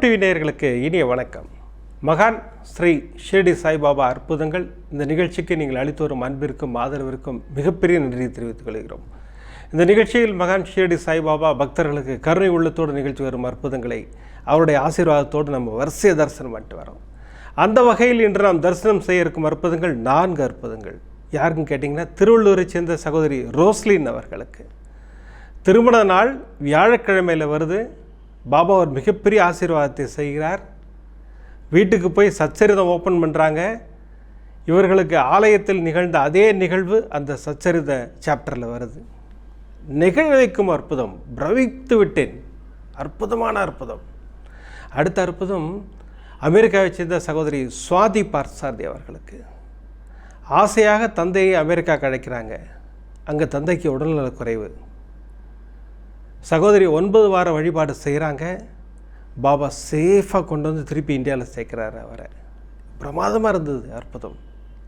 கோபுரம் டிவி நேயர்களுக்கு இனிய வணக்கம். மகான் ஸ்ரீ ஷிர்டி சாய்பாபா அற்புதங்கள் இந்த நிகழ்ச்சிக்கு நீங்கள் அளித்து வரும் அன்பிற்கும் ஆதரவிற்கும் மிகப்பெரிய நன்றி தெரிவித்துக் கொள்கிறோம். இந்த நிகழ்ச்சியில் மகான் ஷிர்டி சாய்பாபா பக்தர்களுக்கு கருணை உள்ளத்தோடு நிகழ்ச்சி வரும் அற்புதங்களை அவருடைய ஆசீர்வாதத்தோடு நம்ம வரிசைய தரிசனம் பண்ணிட்டு வரோம். அந்த வகையில் இன்று நாம் தரிசனம் செய்ய இருக்கும் அற்புதங்கள் நான்கு அற்புதங்கள். யாருக்குன்னு கேட்டிங்கன்னா திருவள்ளூரை சேர்ந்த சகோதரி ரோஸ்லின் அவர்களுக்கு. திருமண நாள் வியாழக்கிழமையில் வருது. பாபா ஒரு மிகப்பெரிய ஆசீர்வாதத்தை செய்கிறார். வீட்டுக்கு போய் சச்சரிதம் ஓப்பன் பண்ணுறாங்க இவர்களுக்கு ஆலயத்தில் நிகழ்ந்த அதே நிகழ்வு அந்த சச்சரித சாப்டரில் வருது. நிகழ வைக்கும் அற்புதம். பிரவித்து விட்டேன். அற்புதமான அற்புதம். அடுத்த அற்புதம் அமெரிக்காவை சேர்ந்த சகோதரி சுவாதி பார்சாரதி அவர்களுக்கு. ஆசையாக தந்தையை அமெரிக்காவுக்கு அழைக்கிறாங்க. அங்கே தந்தைக்கு உடல்நலக் குறைவு சகோதரி ஒன்பது வார வழிபாடு செய்கிறாங்க பாபா சேஃபாக கொண்டு வந்து திருப்பி இந்தியாவில் சேர்க்குறாரு அவரை. பிரமாதமாக இருந்தது அற்புதம்.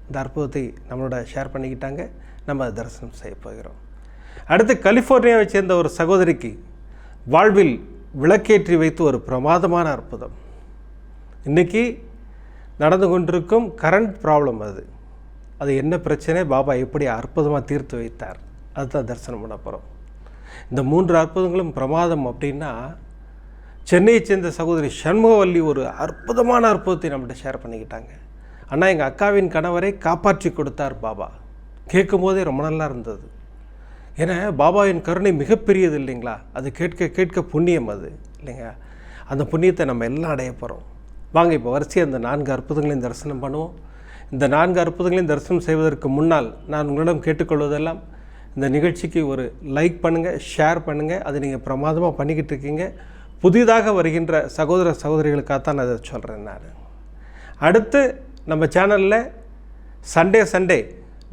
இந்த அற்புதத்தை நம்மளோட ஷேர் பண்ணிக்கிட்டாங்க. நம்ம தரிசனம் செய்ய போகிறோம். அடுத்து கலிஃபோர்னியாவை சேர்ந்த ஒரு சகோதரிக்கு வாழ்வில் விளக்கேற்றி வைத்து ஒரு பிரமாதமான அற்புதம். இன்றைக்கி நடந்து கொண்டிருக்கும் கரண்ட் ப்ராப்ளம் அது. அது என்ன பிரச்சனை? பாபா எப்படி அற்புதமாக தீர்த்து வைத்தார்? அதுதான் தரிசனம் பண்ண போகிறோம் இந்த மூன்று அற்புதங்களும் பிரமாதம் அப்படின்னா சென்னையை சேர்ந்த சகோதரி சண்முகவல்லி ஒரு அற்புதமான அற்புதத்தை நம்மகிட்ட ஷேர் பண்ணிக்கிட்டாங்க. ஆனால் எங்கள் அக்காவின் கணவரை காப்பாற்றி கொடுத்தார் பாபா. கேட்கும்போதே ரொம்ப நல்லா இருந்தது. ஏன்னா பாபாவின் கருணை மிகப்பெரியது இல்லைங்களா? அது கேட்க கேட்க புண்ணியம் அது இல்லைங்க? அந்த புண்ணியத்தை நம்ம எல்லாம் அடைய போகிறோம் வாங்க இப்போ வரிசையாக அந்த நான்கு அற்புதங்களையும் தரிசனம் பண்ணுவோம். இந்த நான்கு அற்புதங்களையும் தரிசனம் செய்வதற்கு முன்னால் நான் உங்களிடம் கேட்டுக்கொள்வதெல்லாம் இந்த நிகழ்ச்சிக்கு ஒரு லைக் பண்ணுங்கள் ஷேர் பண்ணுங்கள் அதை நீங்கள் பிரமாதமாக பண்ணிக்கிட்டு இருக்கீங்க. புதிதாக வருகின்ற சகோதர சகோதரிகளுக்காகத்தான் நான் அதை சொல்கிறேன் நான். அடுத்து நம்ம சேனலில் சண்டே சண்டே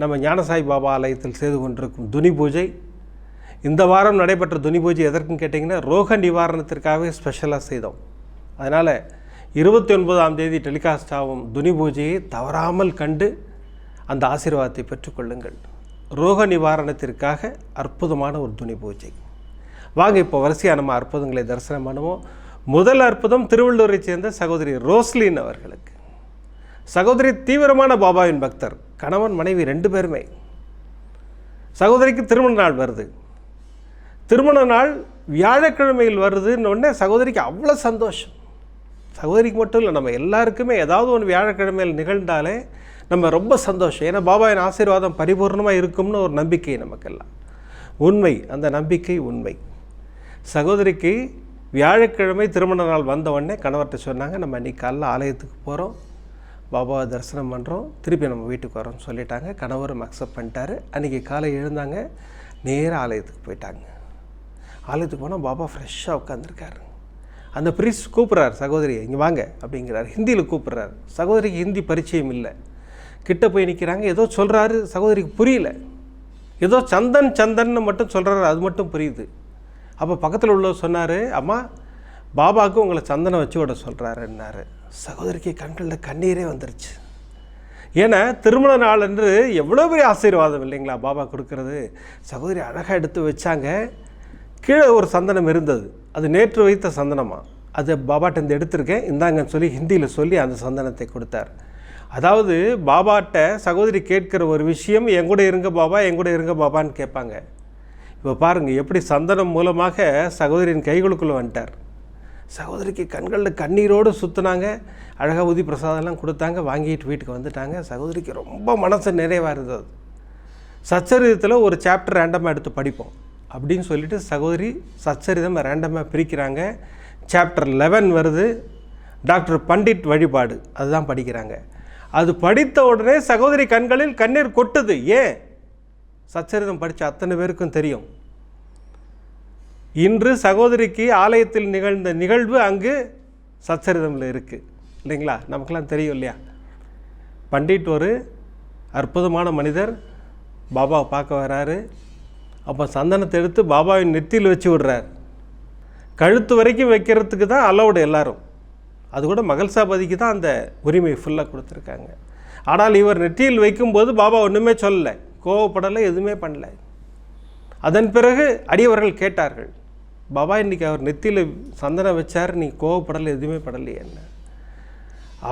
நம்ம ஞானசாய் பாபா ஆலயத்தில் செய்து கொண்டிருக்கும் துனி பூஜை. இந்த வாரம் நடைபெற்ற துனி பூஜை எதற்குன்னு கேட்டிங்கன்னா ரோக நிவாரணத்திற்காகவே ஸ்பெஷலாக செய்தோம். அதனால் இருபத்தி ஒன்பதாம் தேதி டெலிகாஸ்ட் ஆகும் துனி பூஜையை தவறாமல் கண்டு அந்த ஆசீர்வாதத்தை பெற்றுக்கொள்ளுங்கள். ரோக நிவாரணத்திற்காக அற்புதமான ஒரு துணி பூஜை. வாங்க இப்போ வரிசையாக நம்ம அற்புதங்களை தரிசனம் பண்ணுவோம். முதல் அற்புதம் திருவள்ளூரை சேர்ந்த சகோதரி ரோஸ்லின் அவர்களுக்கு. சகோதரி தீவிரமான பாபாவின் பக்தர் கணவன் மனைவி ரெண்டு பேருமே. சகோதரிக்கு திருமண நாள் வருது. திருமண நாள் வியாழக்கிழமையில் வருதுன்னொடனே சகோதரிக்கு அவ்வளோ சந்தோஷம். சகோதரிக்கு மட்டும் இல்லை நம்ம எல்லாருக்குமே ஏதாவது ஒன்று வியாழக்கிழமையில் நிகழ்ந்தாலே நம்ம ரொம்ப சந்தோஷம். ஏன்னா பாபாவின் ஆசீர்வாதம் பரிபூர்ணமாக இருக்கும்னு ஒரு நம்பிக்கை நமக்கெல்லாம். உண்மை அந்த நம்பிக்கை உண்மை. சகோதரிக்கு வியாழக்கிழமை திருமண நாள் வந்த உடனே கணவர்கிட்ட சொன்னாங்க நம்ம இன்னைக்கு காலைல ஆலயத்துக்கு போகிறோம் பாபாவை தரிசனம் பண்ணுறோம் திருப்பி நம்ம வீட்டுக்கு வரோம்னு சொல்லிட்டாங்க. கணவரும் அக்செப்ட் பண்ணிட்டாரு. அன்றைக்கி காலை எழுந்தாங்க நேராக ஆலயத்துக்கு போயிட்டாங்க. ஆலயத்துக்கு போனால் பாபா ஃப்ரெஷ்ஷாக உட்காந்துருக்காரு அந்த பிரிஸ் கூப்பிட்றாரு சகோதரி இங்கே வாங்க அப்படிங்கிறார். ஹிந்தியில் கூப்பிட்றாரு. சகோதரிக்கு ஹிந்தி பரிச்சயம் இல்லை. கிட்ட போய் நிற்கிறாங்க ஏதோ சொல்கிறாரு சகோதரிக்கு புரியல. ஏதோ சந்தன் சந்தன்னு மட்டும் சொல்கிறாரு அது மட்டும் புரியுது. அப்போ பக்கத்தில் உள்ள சொன்னார் அம்மா பாபாவுக்கு உங்களை சந்தனம் வச்சு விட சொல்கிறாருன்னாரு சகோதரிக்கு கண்களில் கண்ணீரே வந்துருச்சு. ஏன்னா திருமண நாள் என்று எவ்வளோ பெரிய ஆசீர்வாதம் இல்லைங்களா பாபா கொடுக்கறது. சகோதரி அழகாக எடுத்து வச்சாங்க. கீழே ஒரு சந்தனம் இருந்தது. அது நேற்று வைத்த சந்தனமாக அது பாபாட்டேருந்து எடுத்திருக்கேன். இந்தாங்கன்னு சொல்லி ஹிந்தியில் சொல்லி அந்த சந்தனத்தை கொடுத்தார். அதாவது பாபாட்ட சகோதரி கேட்கிற ஒரு விஷயம் எங்கூட இருங்க பாபா எங்கூட இருங்க பாபான்னு கேட்பாங்க. இப்போ பாருங்கள் எப்படி சந்தனம் மூலமாக சகோதரியின் கைகளுக்குள்ளே வந்துட்டார். சகோதரிக்கு கண்களில் கண்ணீரோடு சுற்றுனாங்க அழகாக உதி பிரசாதம்லாம் கொடுத்தாங்க வாங்கிட்டு வீட்டுக்கு வந்துட்டாங்க. சகோதரிக்கு ரொம்ப மனசு நிறைவாக இருந்தது. சச்சரிதத்தில் ஒரு சாப்டர் ரேண்டமாக எடுத்து படிப்போம். அப்படின்னு சொல்லிட்டு சகோதரி சச்சரிதம் ரேண்டமாக பிரிக்கிறாங்க. சாப்டர் லெவன் வருது. டாக்டர் பண்டிட் வழிபாடு அதுதான் படிக்கிறாங்க. அது படித்த உடனே சகோதரி கண்களில் கண்ணீர் கொட்டுது. ஏன்? சச்சரிதம் படித்த அத்தனை பேருக்கும் தெரியும். இன்று சகோதரிக்கு ஆலயத்தில் நிகழ்ந்த நிகழ்வு அங்கு சச்சரிதமில் இருக்குது இல்லைங்களா? நமக்கெல்லாம் தெரியும் இல்லையா? பண்டிட் ஒரு அற்புதமான மனிதர். பாபாவை பார்க்க வராரு. அப்போ சந்தனத்தை எடுத்து பாபாவின் நெத்தியில் வச்சு விடுறார். கழுத்து வரைக்கும் வைக்கிறதுக்கு தான் அலௌடு எல்லாரும். அது கூட மகள்சாபதிக்கு தான் அந்த உரிமை ஃபுல்லாக கொடுத்துருக்காங்க. ஆனால் இவர் நெற்றியில் வைக்கும்போது பாபா ஒன்றுமே சொல்லலை. கோவப்படலை எதுவுமே பண்ணல. அதன் பிறகு அடியவர்கள் கேட்டார்கள் பாபா இன்றைக்கி அவர் நெத்தியில் சந்தனம் வச்சார் நீ கோவப்படலை எதுவுமே படலையே என்ன.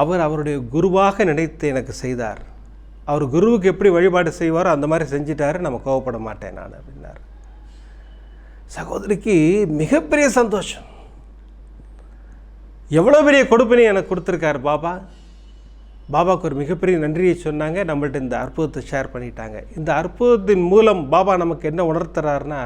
அவர் அவருடைய குருவாக நினைத்து எனக்கு செய்தார். அவர் குருவுக்கு எப்படி வழிபாடு செய்வாரோ அந்த மாதிரி செஞ்சிட்டாரு நம்ம கோவப்பட மாட்டேன் நான் அப்படின்னார். சகோதரிக்கு மிகப்பெரிய சந்தோஷம். எவ்வளோ பெரிய கொடுப்பினை எனக்கு கொடுத்துருக்காரு பாபா? பாபாவுக்கு ஒரு மிகப்பெரிய நன்றியை சொன்னாங்க. நம்மள்ட்ட இந்த அற்புதத்தை ஷேர் பண்ணிட்டாங்க. இந்த அற்புதத்தின் மூலம் பாபா நமக்கு என்ன உணர்த்துறாருனா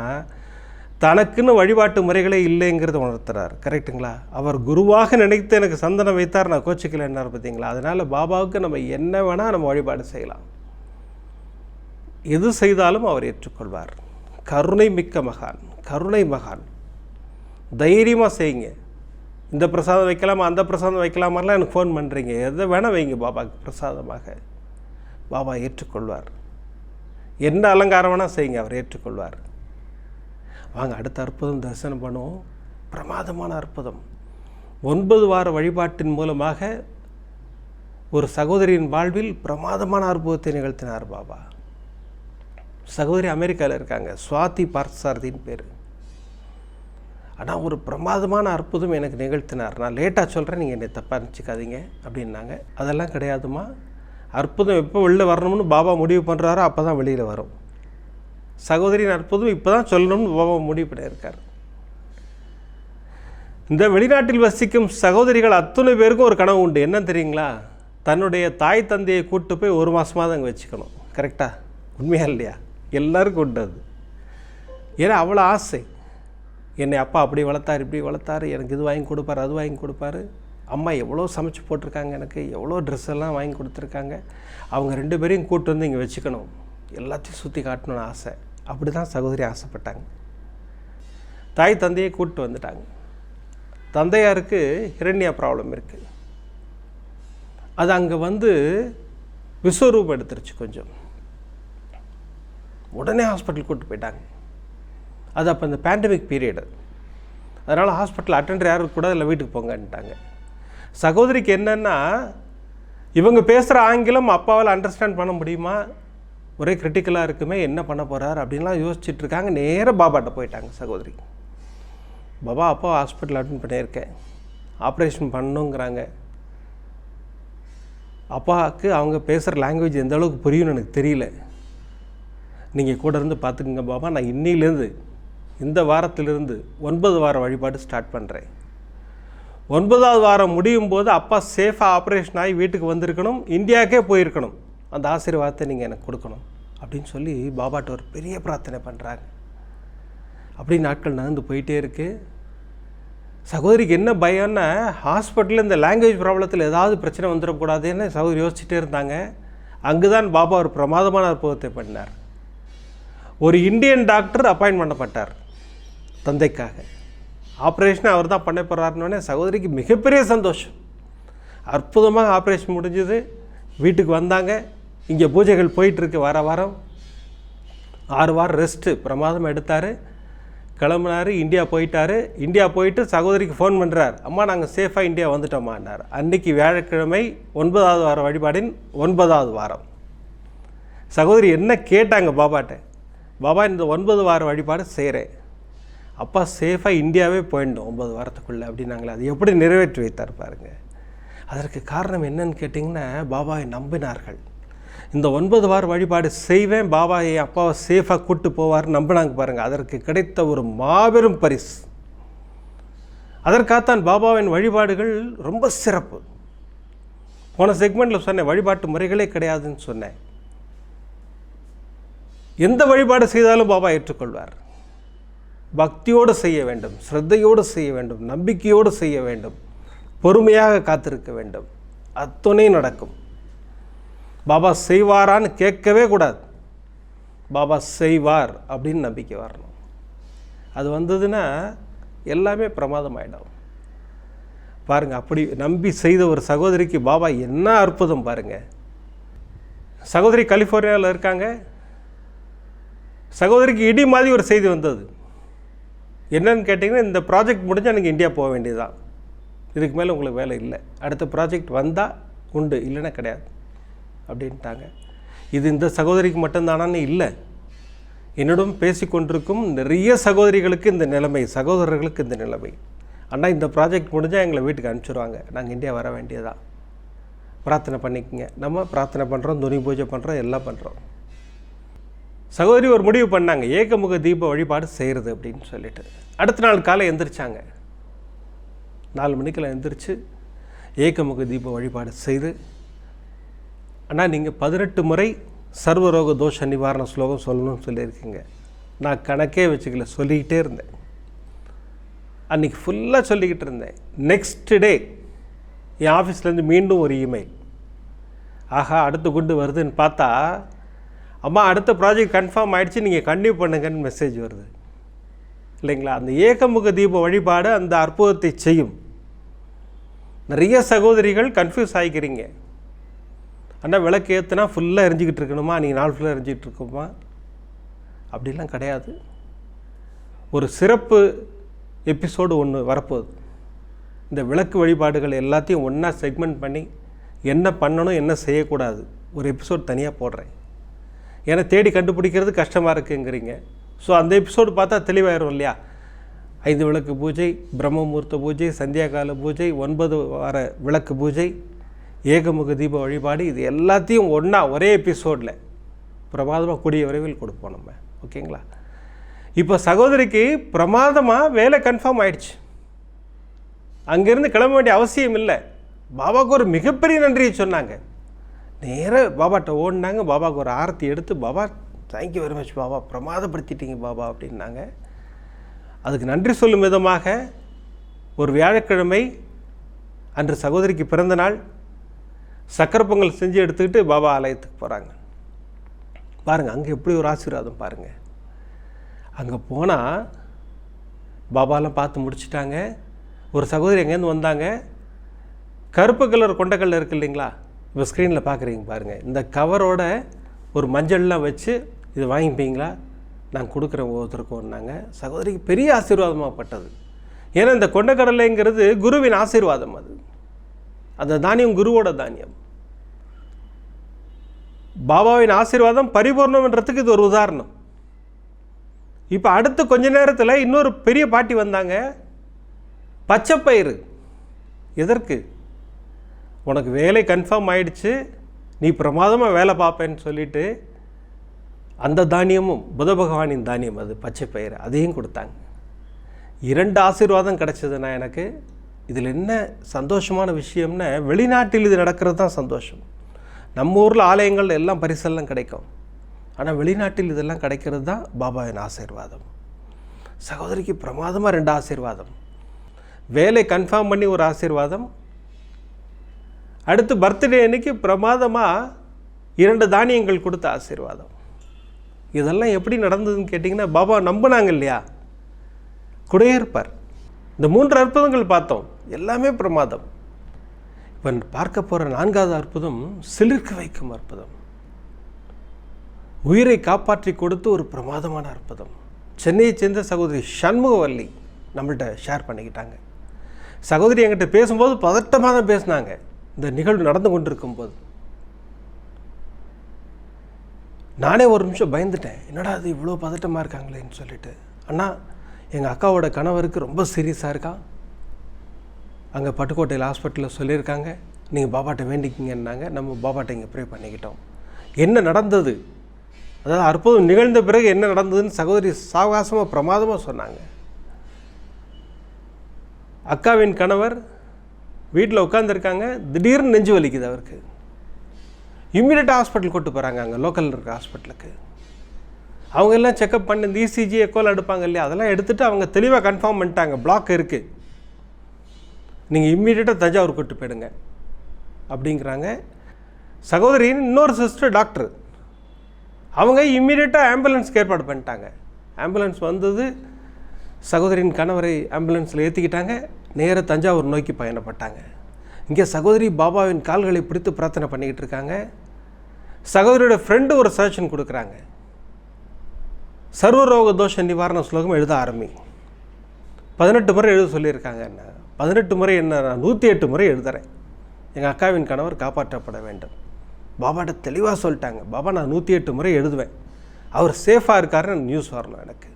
தனக்குன்னு வழிபாட்டு முறைகளே இல்லைங்கிறத உணர்த்துறார். கரெக்ட்டுங்களா அவர் குருவாக நினைத்து எனக்கு சந்தனம் வைத்தார். நான் கோச்சிக்கல என்னார் பார்த்தீங்களா? அதனால் பாபாவுக்கு நம்ம என்ன வேணால் நம்ம வழிபாடு செய்யலாம். எது செய்தாலும் அவர் ஏற்றுக்கொள்வார். கருணை மிக்க மகான். கருணை மகான். தைரியமாக செய்யுங்க. இந்த பிரசாதம் வைக்கலாமா அந்த பிரசாதம் வைக்கலாமாலாம் எனக்கு ஃபோன் பண்ணுறீங்க எதை வேணால் வைங்க பாபாவுக்கு பிரசாதமாக. பாபா ஏற்றுக்கொள்வார். என்ன அலங்காரம் வேணால் செய்யுங்க அவர் ஏற்றுக்கொள்வார். வாங்க அடுத்த அற்புதம் தரிசனம் பண்ணுவோம். பிரமாதமான அற்புதம். ஒன்பது வார வழிபாட்டின் மூலமாக ஒரு சகோதரியின் வாழ்வில் பிரமாதமான அற்புதத்தை நிகழ்த்தினார் பாபா. சகோதரி அமெரிக்காவில் இருக்காங்க சுவாதி பார்த்தசாரதின்னு பேர். ஆனால் ஒரு பிரமாதமான அற்புதம் எனக்கு நிகழ்த்தினார். நான் லேட்டாக சொல்கிறேன் நீங்கள் என்னை தப்பாக நினச்சிக்காதீங்க அப்படின்னாங்க. அதெல்லாம் கிடையாதுமா அற்புதம் எப்போ வெளில வரணும்னு பாபா முடிவு பண்ணுறாரோ அப்போ தான் வெளியில் வரும். சகோதரியின் அற்புதம் இப்போ தான் சொல்லணும்னு பாபா முடிவு பண்ணியிருக்கார். இந்த வெளிநாட்டில் வசிக்கும் சகோதரிகள் அத்தனை பேருக்கும் ஒரு கனவு உண்டு. என்ன தெரியுங்களா? தன்னுடைய தாய் தந்தையை கூட்டு போய் ஒரு மாதமாவது அங்கே வச்சுக்கணும். கரெக்டாக உண்மையா இல்லையா? எல்லாருக்கும் உண்டு அது. ஏன்னா அவ்வளோ ஆசை. என்னை அப்பா அப்படி வளர்த்தார் இப்படி வளர்த்தாரு எனக்கு இது வாங்கி கொடுப்பாரு அது வாங்கி கொடுப்பாரு. அம்மா எவ்வளோ சமைச்சு போட்டிருக்காங்க எனக்கு எவ்வளோ ட்ரெஸ் எல்லாம் வாங்கி கொடுத்துருக்காங்க. அவங்க ரெண்டு பேரையும் கூப்பிட்டு வந்து இங்கே வச்சுக்கணும். எல்லாத்தையும் சுற்றி காட்டணும்னு ஆசை. அப்படி தான் சகோதரி ஆசைப்பட்டாங்க. தாய் தந்தையை கூப்பிட்டு வந்துட்டாங்க. தந்தையாருக்கு ஹிரண்யா ப்ராப்ளம் இருக்குது அது அங்கே வந்து விஸ்வரூபம் எடுத்துருச்சு கொஞ்சம். உடனே ஹாஸ்பிட்டல் கூப்பிட்டு போயிட்டாங்க. அது அப்போ இந்த பேண்டமிக் பீரியடு அதனால் ஹாஸ்பிட்டல் அட்டெண்டர் யாரும் கூட இல்லை வீட்டுக்கு போங்கன்ட்டாங்க. சகோதரிக்கு என்னென்னா இவங்க பேசுகிற ஆங்கிலம் அப்பாவால் அண்டர்ஸ்டாண்ட் பண்ண முடியுமா? ஒரே கிரிட்டிக்கலாக இருக்குமே என்ன பண்ண போகிறார் அப்படின்லாம் யோசிச்சுட்டு இருக்காங்க. நேராக பாபாட்ட போயிட்டாங்க சகோதரி. பாபா அப்பா ஹாஸ்பிட்டல் அட்மிட் பண்ணியிருக்கேன். ஆப்ரேஷன் பண்ணணுங்கிறாங்க அப்பாவுக்கு அவங்க பேசுகிற லாங்குவேஜ் எந்த அளவுக்கு புரியும்னு எனக்கு தெரியல. நீங்கள் கூட இருந்து பார்த்துக்குங்க பாபா. நான் இன்னிலேருந்து இந்த வாரத்திலிருந்து ஒன்பது வார வழிபாடு ஸ்டார்ட் பண்ணுறேன் ஒன்பதாவது வாரம் முடியும் போது அப்பா சேஃபாக ஆப்ரேஷன் ஆகி வீட்டுக்கு வந்திருக்கணும் இந்தியாவுக்கே போயிருக்கணும். அந்த ஆசீர்வாதத்தை நீங்கள் எனக்கு கொடுக்கணும் அப்படின்னு சொல்லி பாபாட்ட ஒரு பெரிய பிரார்த்தனை பண்ணுறாங்க அப்படி நாட்கள் நகர்ந்து போயிட்டே இருக்குது சகோதரிக்கு என்ன பயம்னா ஹாஸ்பிட்டலில் இந்த லாங்குவேஜ் ப்ராப்ளத்தில் ஏதாவது பிரச்சனை வந்துடக்கூடாதுன்னு சகோதரி யோசிச்சுட்டே இருந்தாங்க. அங்கு தான் பாபா ஒரு பிரமாதமான அற்புதத்தை பண்ணார் ஒரு இந்தியன் டாக்டர் அப்பாயின்ட் பண்ணப்பட்டார். தந்தைக்காக. ஆப்ரேஷனை அவர் தான் பண்ண போகிறாருன்னொடனே சகோதரிக்கு மிகப்பெரிய சந்தோஷம். அற்புதமாக ஆப்ரேஷன் முடிஞ்சது. வீட்டுக்கு வந்தாங்க. இங்கே பூஜைகள் போயிட்டுருக்கு வார வாரம். ஆறு வாரம் ரெஸ்ட்டு பிரமாதம் எடுத்தார். கிளம்புனார் இந்தியா போயிட்டார். இந்தியா போயிட்டு சகோதரிக்கு ஃபோன் பண்ணுறார் அம்மா நாங்கள் சேஃபாக இந்தியா வந்துட்டோமான்னார். அன்னைக்கு வியாழக்கிழமை ஒன்பதாவது வார வழிபாடின் ஒன்பதாவது வாரம். சகோதரி என்ன கேட்டாங்க பாபாட்ட? பாபா இந்த ஒன்பது வார வழிபாடு செய்கிறேன் அப்பா சேஃபாக இந்தியாவே போயிடணும் ஒன்பது வாரத்துக்குள்ளே அப்படின்னாங்களே அது எப்படி நிறைவேற்றி வைத்தார் பாருங்க. அதற்கு காரணம் என்னன்னு கேட்டிங்கன்னா பாபாவை நம்பினார்கள். இந்த ஒன்பது வார வழிபாடு செய்வேன் பாபா என் அப்பாவை சேஃபாக கூட்டு போவார் நம்பினாங்க பாருங்கள் அதற்கு கிடைத்த ஒரு மாபெரும் பரிசு. அதற்காகத்தான் பாபாவின் வழிபாடுகள் ரொம்ப சிறப்பு. போன செக்மெண்ட்டில் சொன்னேன் வழிபாட்டு முறைகளே கிடையாதுன்னு சொன்னேன். எந்த வழிபாடு செய்தாலும் பாபா ஏற்றுக்கொள்வார். பக்தியோடு செய்ய வேண்டும் ஸ்ரத்தையோடு செய்ய வேண்டும் நம்பிக்கையோடு செய்ய வேண்டும் பொறுமையாக காத்திருக்க வேண்டும். அத்துணை நடக்கும். பாபா செய்வாரான்னு கேட்கவே கூடாது. பாபா செய்வார் அப்படின்னு நம்பிக்கை வரணும். அது வந்ததுன்னா எல்லாமே பிரமாதம் ஆகிடும் பாருங்கள் அப்படி நம்பி செய்த ஒரு சகோதரிக்கு பாபா என்ன அற்புதம் பாருங்கள் சகோதரி கலிஃபோர்னியாவில் இருக்காங்க. சகோதரிக்கு இடி மாதிரி ஒரு செய்தி வந்தது. என்னன்னு கேட்டிங்கன்னா இந்த ப்ராஜெக்ட் முடிஞ்சால் எனக்கு இந்தியா போக வேண்டியதுதான். இதுக்கு மேலே உங்களுக்கு வேலை இல்லை. அடுத்த ப்ராஜெக்ட் வந்தால் உண்டு இல்லைன்னா கிடையாது. அப்படின்ட்டாங்க. இது இந்த சகோதரிக்கு மட்டும்தானான்னு இல்லை. என்னிடம் பேசிக்கொண்டிருக்கும் நிறைய சகோதரிகளுக்கு இந்த நிலைமை சகோதரர்களுக்கு இந்த நிலைமை. அண்ணா இந்த ப்ராஜெக்ட் முடிஞ்சால் எங்களை வீட்டுக்கு அனுப்பிச்சிடுவாங்க நாங்கள் இந்தியா வர வேண்டியதா பிரார்த்தனை பண்ணிக்கோங்க. நம்ம பிரார்த்தனை பண்ணுறோம் துணி பூஜை பண்ணுறோம் எல்லாம் பண்ணுறோம் சகோதரி ஒரு முடிவு பண்ணாங்க. ஏகமுக தீப வழிபாடு செய்கிறது அப்படின்னு சொல்லிட்டு. அடுத்த நாள் காலை எந்திரிச்சாங்க. நாலு மணிக்கெல்லாம் எந்திரிச்சு ஏகமுக தீப வழிபாடு செய்து அண்ணா நீங்கள் பதினெட்டு முறை சர்வரோக தோஷ நிவாரண ஸ்லோகம் சொல்லணும்னு சொல்லியிருக்கீங்க. நான் கணக்கே வச்சுக்கல சொல்லிக்கிட்டே இருந்தேன். அன்றைக்கி ஃபுல்லாக சொல்லிக்கிட்டு இருந்தேன். நெக்ஸ்ட் டே என் ஆஃபீஸ்லேருந்து மீண்டும் ஒரு இமெயில் ஆஹா அடுத்து குண்டு வருதுன்னு பார்த்தா அம்மா அடுத்த ப்ராஜெக்ட் கன்ஃபார்ம் ஆகிடுச்சு நீங்கள் கண்டினியூ பண்ணுங்கன்னு மெசேஜ் வருது. இல்லைங்களா? அந்த ஏகமுக தீப வழிபாடு அந்த அற்புதத்தை செய்யும். நிறைய சகோதரிகள் கன்ஃபியூஸ் ஆகிக்கிறீங்க அண்ணா விளக்கு ஏற்றுனா ஃபுல்லாக எரிஞ்சிக்கிட்டு இருக்கணுமா? நீங்கள் நாள் ஃபுல்லாக எரிஞ்சிக்கிட்டு இருக்குமா? அப்படிலாம் கிடையாது. ஒரு சிறப்பு எபிசோடு ஒன்று வரப்போகுது. இந்த விளக்கு வழிபாடுகள் எல்லாத்தையும் ஒன்றா செக்மெண்ட் பண்ணி என்ன பண்ணணும் என்ன செய்யக்கூடாது ஒரு எபிசோட் தனியாக போடுறேன். ஏன்னா தேடி கண்டுபிடிக்கிறது கஷ்டமாக இருக்குங்கிறீங்க. ஸோ அந்த எபிசோடு பார்த்தா தெளிவாயிரும் இல்லையா? ஐந்து விளக்கு பூஜை பிரம்மமுகூர்த்த பூஜை சந்தியாகால பூஜை ஒன்பது வார விளக்கு பூஜை ஏகமுக தீப வழிபாடு இது எல்லாத்தையும் ஒன்றா ஒரே எபிசோடில் பிரமாதமாக கூடிய விரைவில் கொடுப்போம் நம்ம. ஓகேங்களா? இப்போ சகோதரிக்கு பிரமாதமாக வேலை கன்ஃபார்ம் ஆயிடுச்சு. அங்கேருந்து கிளம்ப வேண்டிய அவசியம் இல்லை. பாபாவுக்கு ஒரு மிகப்பெரிய நன்றியை சொன்னாங்க. நேராக பாபாட்ட ஓடினாங்க. பாபாவுக்கு ஒரு ஆரத்தி எடுத்து Baba thank you very much Baba. பிரமாதப்படுத்திட்டீங்க Baba அப்படின்னாங்க. அதுக்கு நன்றி சொல்லும் விதமாக ஒரு வியாழக்கிழமை அன்று சகோதரிக்கு பிறந்த நாள் சக்கரை பொங்கல் செஞ்சு எடுத்துக்கிட்டு பாபா ஆலயத்துக்கு போகிறாங்க பாருங்கள் அங்கே எப்படி ஒரு ஆசீர்வாதம் பாருங்கள் அங்கே போனால் பாபாலாம் பார்த்து முடிச்சிட்டாங்க. ஒரு சகோதரி எங்கேருந்து வந்தாங்க? கருப்பு கலர் கொண்டக்கல் இருக்கு இல்லைங்களா? இப்போ ஸ்க்ரீனில் பார்க்குறீங்க பாருங்கள் இந்த கவரோட ஒரு மஞ்சள்லாம் வச்சு இது வாங்கிப்பீங்களா? நான் கொடுக்குறேன் ஒவ்வொருத்தருக்கும்னாங்க சகோதரிக்கு பெரிய ஆசீர்வாதமாகப்பட்டது ஏன்னா இந்த கொண்டக்கடலைங்கிறது குருவின் ஆசீர்வாதம் அது. அந்த தானியம் குருவோட தானியம். பாபாவின் ஆசீர்வாதம் பரிபூர்ணம்ன்றதுக்கு இது ஒரு உதாரணம். இப்போ அடுத்து கொஞ்ச நேரத்தில் இன்னொரு பெரிய பாட்டி வந்தாங்க. பச்சைப்பயிறு. எதற்கு? உனக்கு வேலை கன்ஃபார்ம் ஆயிடுச்சு நீ பிரமாதமாக வேலை பார்ப்பேன்னு சொல்லிட்டு அந்த தானியமும் புத பகவானின் தானியம் அது பச்சை பயிர் அதையும் கொடுத்தாங்க. இரண்டு ஆசீர்வாதம் கிடச்சதுண்ணா எனக்கு. இதில் என்ன சந்தோஷமான விஷயம்னா வெளிநாட்டில் இது நடக்கிறது தான் சந்தோஷம். நம்ம ஊரில் ஆலயங்கள் எல்லாம் பரிசெல்லாம் கிடைக்கும். ஆனால் வெளிநாட்டில் இதெல்லாம் கிடைக்கிறது தான் பாபாவின் ஆசீர்வாதம். சகோதரிக்கு பிரமாதமாக ரெண்டு ஆசீர்வாதம். வேலை கன்ஃபார்ம் பண்ணி ஒரு ஆசீர்வாதம். அடுத்து பர்த்டே அன்னைக்கு பிரமாதமாக இரண்டு தானியங்கள் கொடுத்த ஆசீர்வாதம். இதெல்லாம் எப்படி நடந்ததுன்னு கேட்டிங்கன்னா பாபா நம்பினாங்க இல்லையா? குடியிருப்பார் இந்த மூன்று அற்புதங்கள் பார்த்தோம். எல்லாமே பிரமாதம். இப்போ பார்க்க போகிற நான்காவது அற்புதம் சிலிர்க்க வைக்கும் அற்புதம். உயிரை காப்பாற்றி கொடுத்து ஒரு பிரமாதமான அற்புதம். சென்னையை சேர்ந்த சகோதரி சண்முகவல்லி நம்மள்கிட்ட ஷேர் பண்ணிக்கிட்டாங்க. சகோதரி என்கிட்ட பேசும்போது பதட்டமாக தான் பேசினாங்க. இந்த நிகழ்வு நடந்து கொண்டிருக்கும் போது நானே ஒரு நிமிஷம் பயந்துட்டேன். என்னடா அது இவ்வளோ பதட்டமாக இருக்காங்களேன்னு சொல்லிட்டு. அண்ணா எங்கள் அக்காவோட கணவருக்கு ரொம்ப சீரியஸாக இருக்கான் அங்கே பட்டுக்கோட்டையில் ஹாஸ்பிட்டலில் சொல்லியிருக்காங்க. நீங்கள் பாபாட்ட வேண்டிக்கிங்கன்னாங்க. நம்ம பாபாட்ட இங்கே ப்ரே பண்ணிக்கிட்டோம். என்ன நடந்தது? அதாவது அற்புதம் நிகழ்ந்த பிறகு என்ன நடந்ததுன்னு சகோதரி சாவகாசமாக பிரமாதமாக சொன்னாங்க. அக்காவின் கணவர் வீட்டில் உட்காந்துருக்காங்க திடீர்னு நெஞ்சு வலிக்குது அவருக்கு. இம்மிடியட்டாக ஹாஸ்பிட்டல் கூட்டு போகிறாங்க அங்கே லோக்கலில் இருக்க ஹாஸ்பிட்டலுக்கு அவங்க எல்லாம் செக்கப் பண்ணி இந்த இசிஜி எக்கோலாம் எடுப்பாங்க இல்லையா? அதெல்லாம் எடுத்துகிட்டு அவங்க தெளிவாக கன்ஃபார்ம் பண்ணிட்டாங்க பிளாக் இருக்குது நீங்கள் இம்மீடியட்டாக தஞ்சாவூர் கூட்டு போயிடுங்க அப்படிங்கிறாங்க. சகோதரியின் இன்னொரு சிஸ்டர் டாக்டர் அவங்க இம்மீடியட்டாக ஆம்புலன்ஸ்க்கு ஏற்பாடு பண்ணிட்டாங்க. ஆம்புலன்ஸ் வந்தது சகோதரியின் கணவரை ஆம்புலன்ஸில் ஏற்றிக்கிட்டாங்க நேராக தஞ்சாவூர் நோக்கி பயணப்பட்டாங்க. இங்கே சகோதரி பாபாவின் கால்களை பிடித்து பிரார்த்தனை பண்ணிக்கிட்டு இருக்காங்க. சகோதரியோட ஃப்ரெண்டு ஒரு சஜஷன் கொடுக்குறாங்க. சர்வரோக தோஷ நிவாரண ஸ்லோகம் எழுத ஆரம்பி. பதினெட்டு முறை எழுத சொல்லியிருக்காங்க என்ன பதினெட்டு முறை என்ன நான் நூற்றி எட்டு முறை எழுதுகிறேன் எங்கள் அக்காவின் கணவர் காப்பாற்றப்பட வேண்டும். பாபாட்ட தெளிவாக சொல்லிட்டாங்க. பாபா நான் நூற்றி எட்டு முறை எழுதுவேன். அவர் சேஃபாக இருக்காருன்னு நியூஸ் வரணும் எனக்கு.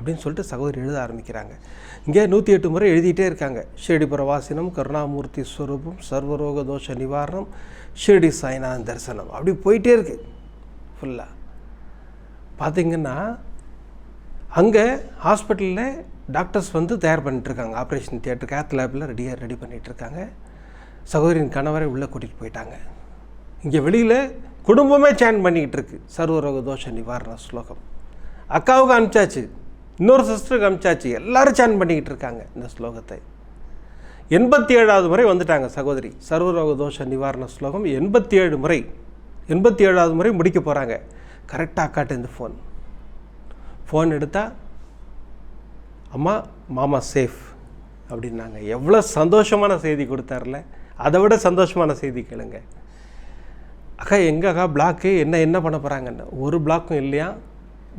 அப்படின்னு சொல்லிட்டு சகோதரி எழுத ஆரம்பிக்கிறாங்க. இங்கே நூற்றி எட்டு முறை எழுதிட்டே இருக்காங்க. ஷிரடி பிரவாசினம் கருணாமூர்த்தி ஸ்வரூபம் சர்வரோக தோஷ நிவாரணம் ஷிரடி சாய்நாதன் தரிசனம். அப்படி போயிட்டே இருக்கு. ஃபுல்லாக பார்த்தீங்கன்னா அங்கே ஹாஸ்பிட்டலில் டாக்டர்ஸ் வந்து தயார் பண்ணிட்டுருக்காங்க. ஆப்ரேஷன் தியேட்டர் கேத் லேபில் ரெடியாக ரெடி பண்ணிகிட்ருக்காங்க சகோதரியின் கணவரை உள்ளே கூட்டிகிட்டு போயிட்டாங்க. இங்கே வெளியில் குடும்பமே சேன் பண்ணிக்கிட்டு இருக்கு. சர்வரோக தோஷ நிவாரண ஸ்லோகம். அக்காவுக்கு அனுப்பிச்சாச்சு. இன்னொரு சிஸ்டருக்கு அனுப்பிச்சாச்சு எல்லாரும் சேன் பண்ணிக்கிட்டு இருக்காங்க இந்த ஸ்லோகத்தை. எண்பத்தி ஏழாவது முறை வந்துட்டாங்க சகோதரி. சர்வரோக தோஷ நிவாரண ஸ்லோகம் எண்பத்தி ஏழு முறை. எண்பத்தி ஏழாவது முறை முடிக்க போகிறாங்க கரெக்டாக அக்காட்டு இந்த ஃபோன் ஃபோன் எடுத்தால் அம்மா மாமா சேஃப் அப்படின்னாங்க. எவ்வளோ சந்தோஷமான செய்தி கொடுத்தார்ல. அதை விட சந்தோஷமான செய்தி கேளுங்க. அக்கா எங்கக்கா பிளாக்கு என்ன என்ன பண்ண போகிறாங்கன்னு ஒரு பிளாக்கும் இல்லையா?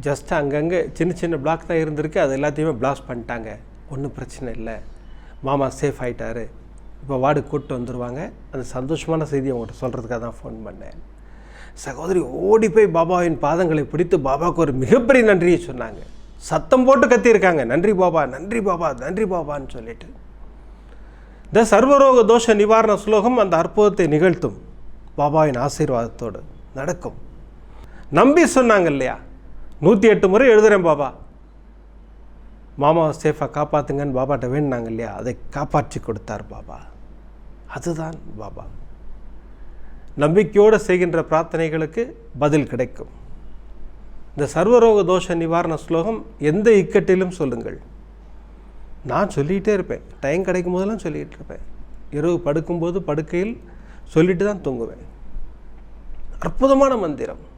ஜஸ்ட் அங்கங்கே சின்ன சின்ன பிளாக் தான் இருந்திருக்கு. அது எல்லாத்தையுமே பிளாஸ்ட் பண்ணிட்டாங்க. ஒன்றும் பிரச்சனை இல்லை. மாமா சேஃப் ஆயிட்டாரு. இப்போ வார்டு கூப்பிட்டு வந்துடுவாங்க அந்த சந்தோஷமான செய்தி அவங்கள்ட்ட சொல்கிறதுக்காக தான் ஃபோன் பண்ணேன். சகோதரி ஓடி போய் பாபாவின் பாதங்களை பிடித்து பாபாவுக்கு ஒரு மிகப்பெரிய நன்றியை சொன்னாங்க. சத்தம் போட்டு கத்தியிருக்காங்க. நன்றி பாபா நன்றி பாபா நன்றி பாபான்னு சொல்லிட்டு. இந்த சர்வரோக தோஷ நிவாரண ஸ்லோகம் அந்த அற்புதத்தை நிகழ்த்தும். பாபாவின் ஆசீர்வாதத்தோடு நடக்கும். நம்பி சொன்னாங்க இல்லையா? நூற்றி எட்டு முறை எழுதுகிறேன் பாபா. மாமாவை சேஃபாக காப்பாற்றுங்கன்னு பாபாட்ட வேணுனாங்க இல்லையா? அதை காப்பாற்றி கொடுத்தார் பாபா. அதுதான் பாபா. நம்பிக்கையோடு செய்கின்ற பிரார்த்தனைகளுக்கு பதில் கிடைக்கும். இந்த சர்வரோக தோஷ நிவாரண ஸ்லோகம் எந்த இக்கட்டிலும் சொல்லுங்கள். நான் சொல்லிகிட்டே இருப்பேன். டைம் கிடைக்கும் போதெல்லாம் சொல்லிகிட்டு இருப்பேன். இரவு படுக்கும்போது படுக்கையில் சொல்லிட்டு தான் தூங்குவேன். அற்புதமான மந்திரம்.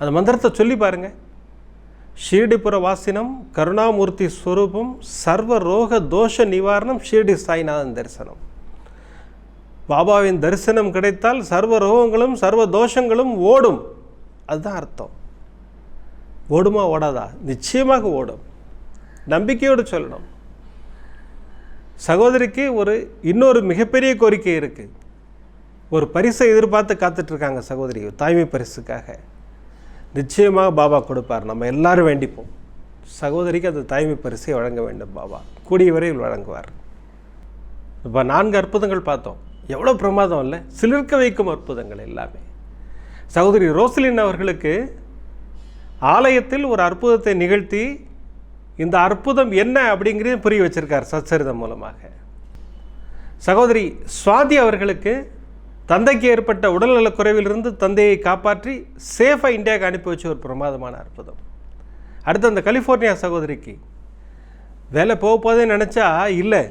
அந்த மந்திரத்தை சொல்லி பாருங்க. ஷீர்டிபுர வாசினம் கருணாமூர்த்தி ஸ்வரூபம் சர்வ ரோக தோஷ நிவாரணம் ஷீர்டி சாய்நாதன் தரிசனம். பாபாவின் தரிசனம் கிடைத்தால் சர்வ ரோகங்களும் சர்வ தோஷங்களும் ஓடும். அதுதான் அர்த்தம். ஓடுமா ஓடாதா? நிச்சயமாக ஓடும். நம்பிக்கையோடு சொல்லணும். சகோதரிக்கு ஒரு இன்னொரு மிகப்பெரிய கோரிக்கை இருக்குது ஒரு பரிசை எதிர்பார்த்து காத்துட்ருக்காங்க சகோதரி தாய்மை பரிசுக்காக. நிச்சயமாக பாபா கொடுப்பார். நம்ம எல்லாரும் வேண்டிப்போம். சகோதரிக்கு அந்த தாய்மை பரிசை வழங்க வேண்டும் பாபா. கூடிய வழங்குவார். இப்போ நான்கு அற்புதங்கள் பார்த்தோம். எவ்வளோ பிரமாதம் இல்லை. சிலிர்க்க வைக்கும் அற்புதங்கள் எல்லாமே. சகோதரி ரோசலின் அவர்களுக்கு ஆலயத்தில் ஒரு அற்புதத்தை நிகழ்த்தி இந்த அற்புதம் என்ன அப்படிங்கிறதையும் புரிய வச்சிருக்கார் சச்சரிதம் மூலமாக. சகோதரி சுவாதி அவர்களுக்கு தந்தைக்கு ஏற்பட்ட உடல்நலக் குறைவிலிருந்து தந்தையை காப்பாற்றி சேஃபாக இந்தியாவுக்கு அனுப்பி வச்ச ஒரு பிரமாதமான அற்புதம். அடுத்து அந்த கலிஃபோர்னியா சகோதரிக்கு வேலை போக போதே நினச்சா இல்லை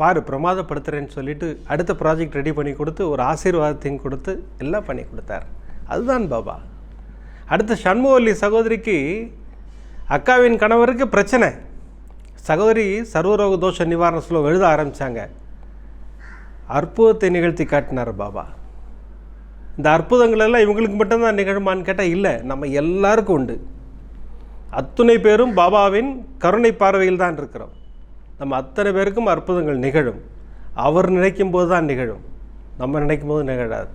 பாரு பிரமாதப்படுத்துகிறேன்னு சொல்லிட்டு அடுத்த ப்ராஜெக்ட் ரெடி பண்ணி கொடுத்து ஒரு ஆசீர்வாதத்தையும் கொடுத்து எல்லாம் பண்ணி கொடுத்தார். அதுதான் பாபா. அடுத்து சண்முகவல்லி சகோதரிக்கு அக்காவின் கணவருக்கு பிரச்சனை. சகோதரி சர்வரோக தோஷ நிவாரண ஸ்லோகம் எழுத ஆரம்பித்தாங்க அற்புதத்தை நிகழ்த்தி காட்டினார் பாபா. இந்த அற்புதங்கள் எல்லாம் இவங்களுக்கு மட்டும்தான் நிகழுமான்னு கேட்டால் இல்லை நம்ம எல்லாருக்கும் உண்டு. அத்துணை பேரும் பாபாவின் கருணை பார்வையில் தான் இருக்கிறோம். நம்ம அத்தனை பேருக்கும் அற்புதங்கள் நிகழும். அவர் நினைக்கும் போது தான் நிகழும். நம்ம நினைக்கும் போது நிகழாது.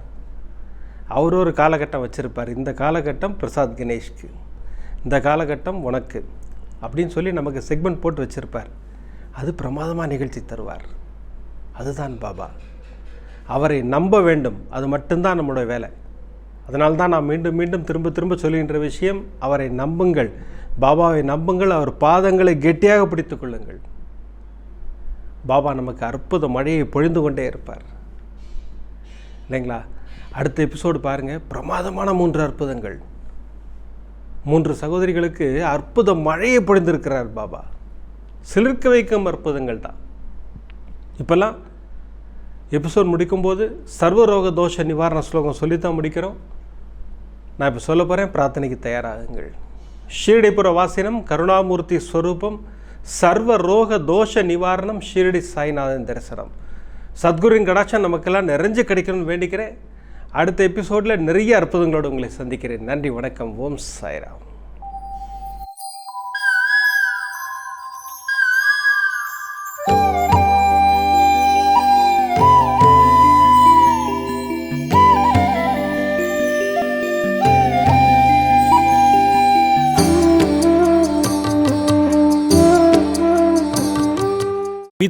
அவர் ஒரு காலகட்டம் வச்சுருப்பார். இந்த காலகட்டம் பிரசாத் கணேஷ்க்கு. இந்த காலகட்டம் உனக்கு. அப்படின்னு சொல்லி நமக்கு செக்மெண்ட் போட்டு வச்சுருப்பார். அது பிரமாதமாக நிகழ்ச்சி தருவார். அதுதான் பாபா. அவரை நம்ப வேண்டும். அது மட்டும்தான் நம்மளுடைய வேலை. அதனால்தான் நான் மீண்டும் மீண்டும் திரும்ப திரும்ப சொல்கின்ற விஷயம் அவரை நம்புங்கள். பாபாவை நம்புங்கள். அவர் பாதங்களை கெட்டியாக பிடித்து கொள்ளுங்கள். பாபா நமக்கு அற்புத மழையை பொழிந்து கொண்டே இருப்பார். இல்லைங்களா? அடுத்த எபிசோடு பாருங்கள் பிரமாதமான மூன்று அற்புதங்கள். மூன்று சகோதரிகளுக்கு அற்புத மழையை பொழிந்திருக்கிறார் பாபா. சிலிர்க்க வைக்கும் அற்புதங்கள் தான். இப்போல்லாம் எபிசோட் முடிக்கும்போது சர்வரோக தோஷ நிவாரண ஸ்லோகம் சொல்லித்தான் முடிக்கிறோம். நான் இப்போ சொல்ல போகிறேன் பிரார்த்தனைக்கு தயாராகுங்கள். ஷீரடிபுர வாசினம் கருணாமூர்த்தி ஸ்வரூபம் சர்வ ரோக தோஷ நிவாரணம் ஷீரடி சாய்நாதன் தரிசனம். சத்குருவின் கடாட்சம் நமக்கெல்லாம் நிறைஞ்சு கிடைக்கணும்னு வேண்டிக்கிறேன். அடுத்த எபிசோடில் நிறைய அற்புதங்களோடு உங்களை சந்திக்கிறேன். நன்றி வணக்கம். ஓம் சாய்ராம்.